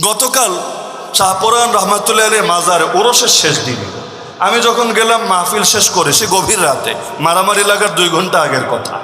গতকাল শাহপুরান রহমাতুল্লাহ মাজার ওরসের শেষ দিনে আমি যখন গেলাম মাহফিল শেষ করে, সে গভীর রাতে, মারামারি লাগার দুই ঘণ্টা আগের কথা।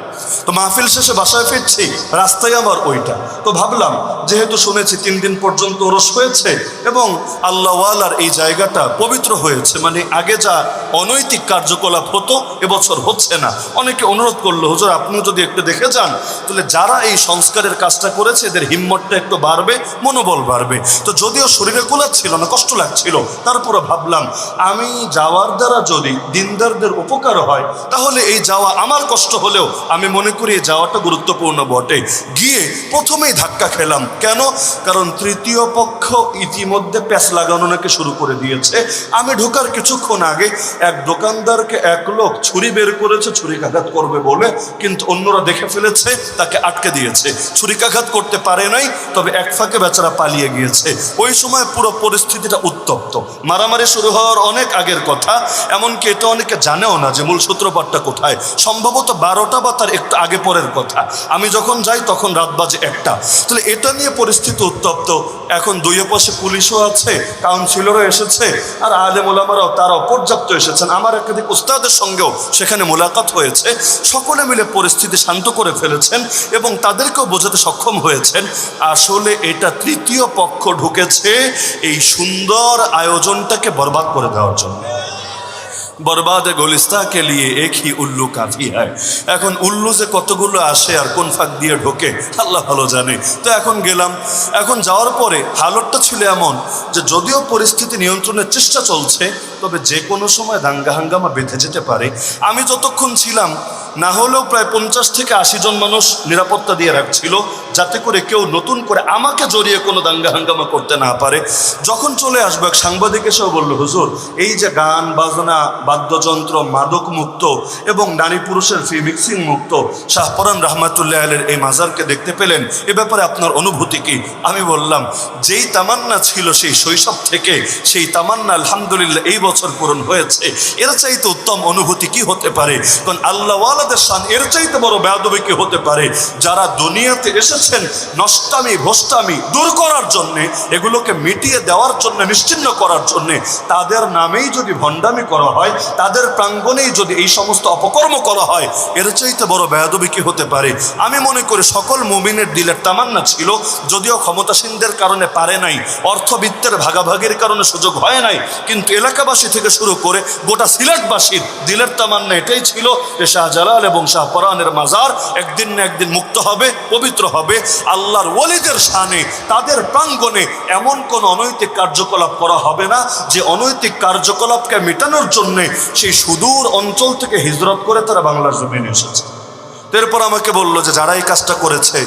তো মাহফিল শেষে বাসায় ফিরছি, রাস্তায় আমার ওইটা। তো ভাবলাম, যেহেতু শুনেছি তিন দিন পর্যন্ত ওরস হয়েছে এবং আল্লাহওয়ালার এই জায়গাটা পবিত্র হয়েছে মানে আগে যা অনৈতিক কার্যকলাপ হতো, এবছর হচ্ছে না। অনেকে অনুরোধ করল, হুজুর, আপনিও যদি একটু দেখে যান, তাহলে যারা এই সংস্কারের কাজটা করেছে, এদের হিম্মতটা একটু বাড়বে, মনোবল বাড়বে। তো যদিও শরীরে কোলাচ্ছিল না, কষ্ট লাগছিল তারপরে ভাবলাম, আমি যাওয়ার দ্বারা যদি দিনদারদের উপকার হয়, তাহলে এই যাওয়া আমার কষ্ট হলেও আমি মনে করি এই যাওয়াটা গুরুত্বপূর্ণ বটে। গিয়ে প্রথমেই ধাক্কা খেলাম। কেন? কারণ তৃতীয় পক্ষ ইতিমধ্যে প্যাচ লাগানো নাকি শুরু করে দিয়েছে। আমি ঢোকার কিছুক্ষণ আগে এক দোকানদারকে এক লোক ছুরি বের করেছে, ছুরিকাঘাত করবে বলে, কিন্তু অন্যরা দেখে ফেলেছে, তাকে আটকে দিয়েছে। ছুরিকাঘাত করতে পারে নাই, তবে এক ফাঁকে বেচারা পালিয়ে গিয়েছে। ওই সময় পুরো পরিস্থিতিটা উত্তপ্ত। মারামারি শুরু হওয়ার অনেক আগের কথা। এমনকি এটা অনেকে জানেও না যে মূল সূত্রপাতটা কোথায়। সম্ভবত বারোটা বা তার একটু আগে পরের কথা। আমি যখন যাই তখন রাত বাজে একটা। তাহলে এটা নিয়ে পরিস্থিতি উত্তপ্ত। এখন দুই পাশে পুলিশও আছে কাউন্সিলরও এসেছে, আর আলেম ওলামারাও তারাও পর্যাপ্ত এসেছেন। আমার একাধিক উস্তাদের সঙ্গেও সেখানে মোলাকাত হয়েছে। সকলে মিলে পরিস্থিতি শান্ত করে ফেলেছেন এবং তাদেরকেও বোঝাতে সক্ষম হয়েছেন। আসলে এটা তৃতীয় পক্ষ ঢুকেছে এই সুন্দর আয়োজনটাকে বরবাদ করে দেওয়ার জন্য। বরবাদ গোলিস্তা কে লিয়ে এক হি উল্লু কাফি হয়। এখন উল্লু যে কতগুলো আসে আর কোন ফাঁক দিয়ে ঢোকে, আল্লাহ ভালো জানে। তো এখন গেলাম। এখন যাওয়ার পরে হালতটা ছিল এমন যে যদিও পরিস্থিতি নিয়ন্ত্রণের চেষ্টা চলছে, তবে যে কোনো সময় দাঙ্গা হাঙ্গামা বেঁধে যেতে পারে। আমি যতক্ষণ ছিলাম, না হলেও প্রায় পঞ্চাশ থেকে আশি জন মানুষ নিরাপত্তা দিয়ে রাখছিল, যাতে করে কেউ নতুন করে আমাকে জড়িয়ে কোনো দাঙ্গা হাঙ্গামা করতে না পারে। যখন চলে আসব, এক সাংবাদিক এসেও বলল, হুজুর, এই যে গান, বাজনা বাদ্যযন্ত্র মাদক মুক্ত এবং নারী পুরুষের ফি মিক্সিং মুক্ত। শাহপরান রহমাতুল্লাহ আলের এই মাজারকে দেখতে পেলেন। এ ব্যাপারে আপনার অনুভূতি কি? আমি বললাম, যেই তামান্না ছিল সেই শৈশব থেকে সেই তামান্না আলহামদুলিল্লাহ এই বছর পূরণ হয়েছে। এর চাইতে উত্তম অনুভূতি কি হতে পারে? কারণ আল্লাহওয়ালাদের শান এর চাইতে বড় বেয়াদবি কি হতে পারে? যারা দুনিয়াতে এসেছেন নষ্টামি, ভষ্টামি দূর করার জন্যে, এগুলোকে মিটিয়ে দেওয়ার জন্য, নিশ্চিন্ন করার জন্যে, তাদের নামেই যদি ভণ্ডামি করা হয় তাদের প্রাঙ্গণেই যদি এই সমস্ত অপকর্ম করা হয়, এর চাইতে বড় বেয়াদবি কি হতে পারে? আমি মনে করি সকল মুমিনের দিলের তামান্না ছিল, যদিও ক্ষমতাসীনদের কারণে পারে নাই, অর্থবিত্তের ভাগাভাগির কারণে সুযোগ হয় নাই, কিন্তু এলাকাবাসী থেকে শুরু করে গোটা সিলেটবাসীর দিলের তামান্না এটাই ছিল যে শাহজালাল এবং শাহপরানের মাজার একদিন না একদিন মুক্ত হবে, পবিত্র হবে। আল্লাহর ওলিদের শানে তাদের প্রাঙ্গণে এমন কোন অনৈতিক কার্যকলাপ করা হবে না, যে অনৈতিক কার্যকলাপকে মেটানোর জন্যে সেই সুদূর অঞ্চল থেকে হিজরত করে তারা বাংলার জমিনে এসেছে। এরপর আমাকে বলল যে, যারা এই কাজটা করেছে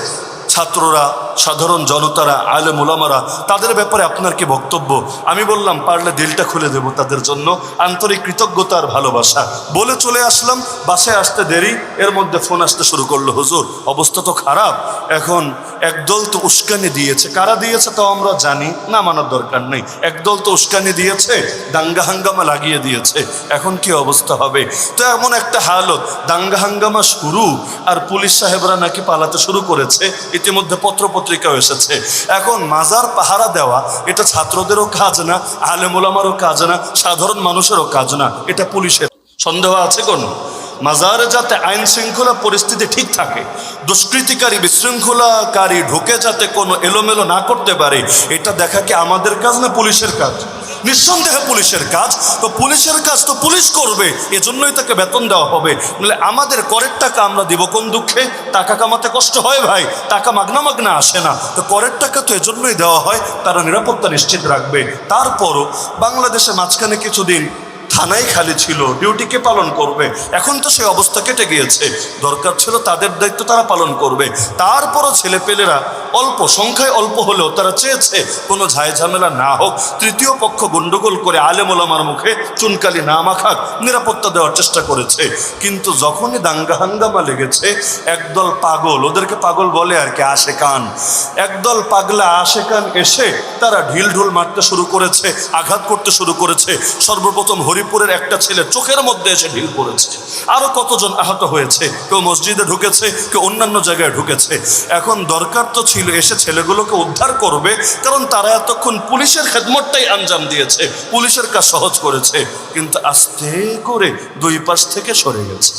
ছাত্ররা, সাধারণ জনতারা আলে মোলামারা তাদের ব্যাপারে আপনার কি বক্তব্য? আমি বললাম, পারলে দিলটা খুলে দেব তাদের জন্য। আন্তরিক কৃতজ্ঞতার ভালোবাসা। বলে চলে আসলাম, বাসায় আসতে দেরি, এর মধ্যে ফোন আসতে শুরু করল, হুজুর, অবস্থা তো খারাপ। এখন একদল তো উস্কানি দিয়েছে। কারা দিয়েছে তাও আমরা জানি, না মানার দরকার নেই। একদল তো উস্কানি দিয়েছে, দাঙ্গা হাঙ্গামা লাগিয়ে দিয়েছে। এখন কি অবস্থা হবে? তো এমন একটা হালত, দাঙ্গা হাঙ্গামা শুরু, আর পুলিশ সাহেবরা নাকি পালাতে শুরু করেছে ইতিমধ্যে পত্রপত্রিকাও এসেছে। এখন মাজার পাহারা দেওয়া, এটা ছাত্রদেরও কাজ না আলেমুলামারও কাজ না, সাধারণ মানুষেরও কাজ না, এটা পুলিশের। সন্দেহ আছে কোনো? মাজারে যাতে আইন শৃঙ্খলা পরিস্থিতি ঠিক থাকে, দুষ্কৃতিকারী বিশৃঙ্খলাকারী ঢুকে যাতে কোনো এলোমেলো না করতে পারে, এটা দেখা কি আমাদের কাজ না পুলিশের কাজ? নিঃসন্দেহে পুলিশের কাজ, তো পুলিশের কাজ তো পুলিশ করবে, এজন্যই তাকে বেতন দেওয়া হবে। নাহলে আমাদের করের টাকা আমরা দিব কোন দুঃখে? টাকা কামাতে কষ্ট হয় ভাই, টাকা মাগনা মাগনা আসে না। তো করের টাকা তো এজন্যই দেওয়া হয়, তারা নিরাপত্তা নিশ্চিত রাখবে। তারপরও বাংলাদেশে মাঝখানে কিছুদিন থানাই খালি ছিল ডিউটিকে পালন করবে? এখন তো সেই অবস্থা কেটে গিয়েছে। দরকার ছিল তাদের দায়িত্ব তারা পালন করবে। তারপরও ছেলেপেলেরা অল্প সংখ্যায় অল্প হলেও তারা চেয়েছে, কোনো ঝামেলা না হোক। তৃতীয় পক্ষ গন্ডগোল করে আলেমোলামার মুখে চুনকালি না মাখাক নিরাপত্তা দেওয়ার চেষ্টা করেছে। কিন্তু যখনই দাঙ্গা হাঙ্গামা লেগেছে, একদল পাগল, ওদেরকে পাগল বলে আর কি আশে কান। একদল পাগলা আশে কান এসে তারা ঢিল ঢুল মারতে শুরু করেছে, আঘাত করতে শুরু করেছে। সর্বপ্রথম হরিপুর ফরিদপুরের একটা ছেলে চোখের মধ্যে এসে ঢিল পড়েছে। আরও কতজন আহত হয়েছে? কেউ মসজিদে ঢুকেছে, কেউ অন্যান্য জায়গায় ঢুকেছে। এখন দরকার তো ছিল এসে ছেলেগুলোকে উদ্ধার করবে, কারণ তারা এতক্ষণ পুলিশের খেদমতটাই আঞ্জাম দিয়েছে। পুলিশের কাজ সহজ করেছে, কিন্তু আস্তে করে দুই পাশ থেকে সরে গেছে।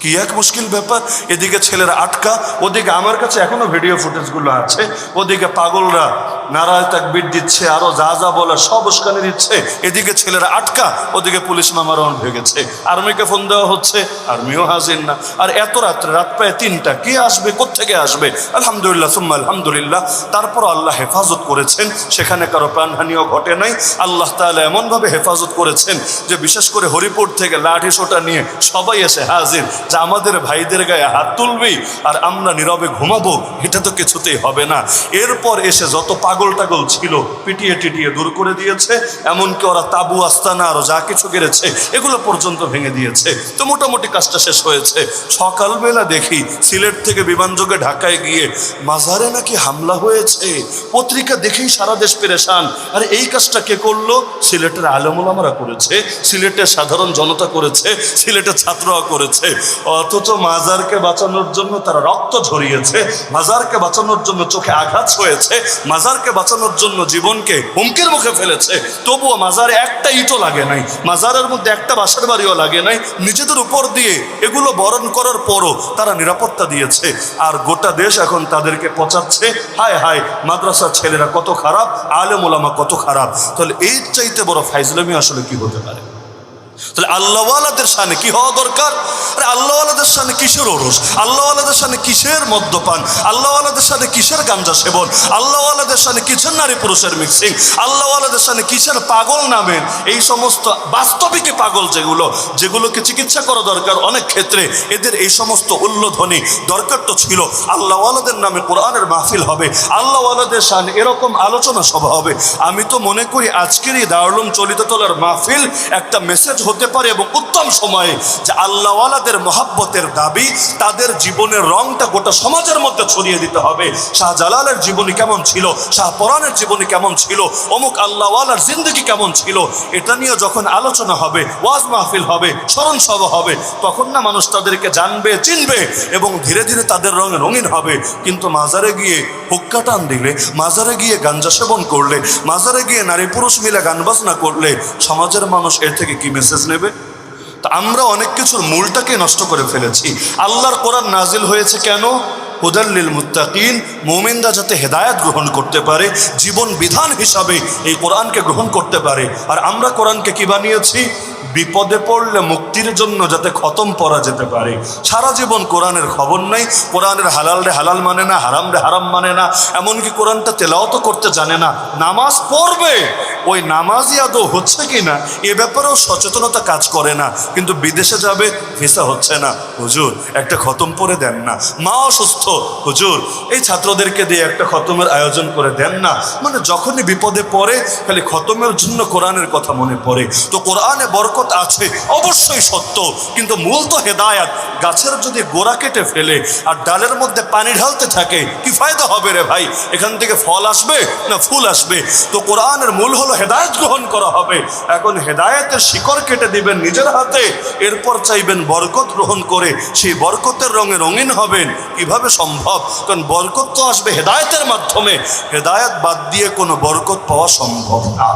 কি এক মুশকিল ব্যাপার? এদিকে ছেলেরা আটকা, ওদিকে আমার কাছে এখনও ভিডিও ফুটেজগুলো আছে, ওদিকে পাগলরা নারায় তাকবির দিচ্ছে, আরও যা যা বলে সব উস্কানি দিচ্ছে। এদিকে ছেলেরা আটকা, ওদিকে পুলিশ মামা রওনা হয়ে গেছে। আর্মিকে ফোন দেওয়া হচ্ছে, আর্মিও হাজির না। আর এত রাত্রে, রাত প্রায় তিনটা, কে আসবে, কোত্থেকে আসবে? আলহামদুলিল্লাহ, সুম্মা আলহামদুলিল্লাহ। তারপর আল্লাহ হেফাজত করেছেন, সেখানে কারও প্রাণহানিও ঘটে নাই। আল্লাহ তাহলে এমনভাবে হেফাজত করেছেন যে, বিশেষ করে হরিপুর থেকে লাঠি সোটা নিয়ে সবাই এসে হাজির। যে আমাদের ভাইদের গায়ে হাত তুলবি আর আমরা নীরবে ঘুমাবো, এটা তো কিছুতেই হবে না। এরপর এসে যত পাগল টাগল ছিল পিটিয়ে টিটিয়ে দূর করে দিয়েছে, এমনকি ওরা তাবু, আস্তানা আরও যা কিছু গেড়েছে এগুলো পর্যন্ত ভেঙে দিয়েছে। তো মোটামুটি কাজটা শেষ হয়েছে। সকালবেলা দেখি সিলেট থেকে বিমানযোগে ঢাকায় গিয়ে মাজারে নাকি হামলা হয়েছে। পত্রিকা দেখেই সারা দেশ পেরেশান। আর এই কাজটা কে করল? সিলেটের আলমুলামারা করেছে, সিলেটের সাধারণ জনতা করেছে, সিলেটের ছাত্ররা করেছে। অথচ মাজারকে বাঁচানোর জন্য তারা রক্ত ঝরিয়েছে, মাজারকে বাঁচানোর জন্য চোখে আঘাত হয়েছে মাজারকে বাঁচানোর জন্য জীবনকে হুমকির মুখে ফেলেছে, তবুও মাজারে একটা ইটও লাগে নাই, মাজারের মধ্যে একটা বাসার বাড়িও লাগে নাই, নিজেদের উপর দিয়ে এগুলো বরণ করার পরও তারা নিরাপত্তা দিয়েছে। আর গোটা দেশ এখন তাদেরকে পচাচ্ছে, হায় হায়, মাদ্রাসার ছেলেরা কত খারাপ, আলেম ওলামা কত খারাপ। তাহলে এই চাইতে বড় ফাইজলামি আসলে কি হতে পারে? তাহলে আল্লাহওয়ালাদের সামনে কি হওয়া দরকার? আরে আল্লাহওয়ালাদের সামনে কিসের ওরস? আল্লাহওয়ালাদের সামনে কিসের মদ্যপান? আল্লাহওয়ালাদের সামনে কিসের গাঞ্জা সেবন? আল্লাহওয়ালাদের সামনে কিসের নারী পুরুষের মিক্সিং? আল্লাহওয়ালাদের সামনে কিসের পাগল নামেন এই সমস্ত বাস্তবিকে পাগল যেগুলো, যেগুলোকে চিকিৎসা করা দরকার অনেক ক্ষেত্রে, এদের এই সমস্ত উল্লোধ্বনি দরকার তো ছিল। আল্লাহওয়ালাদের নামে কোরআনের মাহফিল হবে। আল্লাহওয়ালাদের সামনে এরকম আলোচনা সভা হবে। আমি তো মনে করি আজকের এই দারুলম চলিত তোলার মাহফিল একটা মেসেজ হতে পারে এবং উত্তম সময়ে যে আল্লাহওয়ালাদের মহাব্বতের দাবি, তাদের জীবনের রংটা গোটা সমাজের মধ্যে ছড়িয়ে দিতে হবে। শাহজালালের জীবনী কেমন ছিল? শাহ পরাণের জীবনী কেমন ছিল? অমুক আল্লাহওয়ালার জিন্দগি কেমন ছিল? এটা নিয়ে যখন আলোচনা হবে, ওয়াজ মাহফিল হবে, স্মরণ সভা হবে, তখন না মানুষ তাদেরকে জানবে, চিনবে এবং ধীরে ধীরে তাদের রঙে রঙিন হবে। কিন্তু মাজারে গিয়ে হুক্কা টান দিলে, মাজারে গিয়ে গাঞ্জা সেবন করলে, মাজারে গিয়ে নারী পুরুষ মিলে গান বাজনা করলে, সমাজের মানুষ এর থেকে কি মেসেজ নেবে? তা আমরা অনেক কিছুর মূলটাকে নষ্ট করে ফেলেছি। আল্লাহর কোরআন নাজিল হয়েছে কেন? হুদাল্লিল মুত্তাকিন মোমেন্দা যাতে হেদায়াত গ্রহণ করতে পারে, জীবন বিধান হিসাবে এই কোরআনকে গ্রহণ করতে পারে। আর আমরা কোরআনকে কি বানিয়েছি? বিপদে পড়লে মুক্তির জন্য যাতে খতম পড়া যেতে পারে। সারা জীবন কোরআনের খবর নাই। কোরআনের হালাল রে হালাল মানে না, হারাম রে হারাম মানে না। এমনকি কোরআনটা তেলাও তো করতে জানে না। নামাজ পড়বে। ওই নামাজই আদৌ হচ্ছে কি না এ ব্যাপারেও সচেতনতা কাজ করে না। কিন্তু বিদেশে যাবে, ভিসা হচ্ছে না। হুজুর, একটা খতম পরে দেন না। মা অসুস্থ, হুজুর, এই ছাত্রদেরকে দিয়ে একটা খতমের আয়োজন করে দেন না। মানে যখনই বিপদে পড়ে, খালি খতমের জন্য কোরআনের কথা মনে পড়ে। তো কোরআনে বরকত আছে, অবশ্যই সত্য। কিন্তু মূল তো হেদায়াত, গাছের যদি গোড়া কেটে ফেলে আর ডালের মধ্যে পানি ঢালতে থাকে, কি ফায়দা হবে রে ভাই? এখান থেকে ফল আসবে না ফুল আসবে? তো কোরআনের মূল হলো হেদায়ত গ্রহণ করা হবে। এখন হেদায়েতের শিকড় কেটে দিবেন নিজের হাতে, এরপর চাইবেন বরকত গ্রহণ করে, সেই বরকতের রঙে রঙিন হবেন। কীভাবে সম্ভব? কারণ বরকত তো আসবে হেদায়তের মাধ্যমে। হেদায়ত বাদ দিয়ে কোনো বরকত পাওয়া সম্ভব না।